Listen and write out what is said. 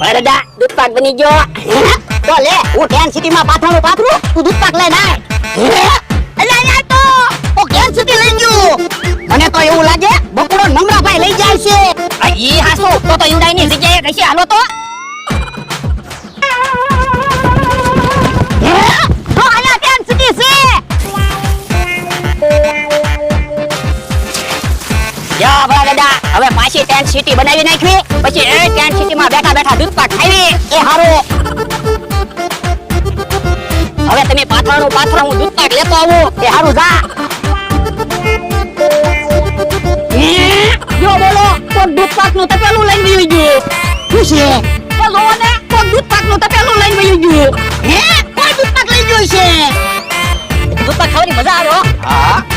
બરડા દૂધ પાક બની ગયો. તો લે હું ટેન સિટી માં પાથરું? પાથરું તું દૂધ પાક લઈને આય. અલે યાર તો ઓ કેન સિટી લઈ ગયો. મને તો એવું લાગે બકુડો નમરાભાઈ લઈ જાય છે. ઈ હાસો, તો તો યુડાઈ ની જગ્યાએ કશે હાલો તો. હવે પાછી ટેન્ટ સિટી બનાવી નાખવી પછી એ ટેન્ટ સિટી માં બેઠા બેઠા દૂધપા ખાવી એ હારો. હવે તમે પાથરાનું પાથરા, હું દૂધ પાક લેતો આવું. એ હારું, જા. બોલો નું તપેલું લઈને વયું ગયું. શું છે? એ ને તપેલું લઈને ગયું. દૂધ લઈ ગયું છે? દૂધ પાક ખાવાની મજા આવ્યો હો.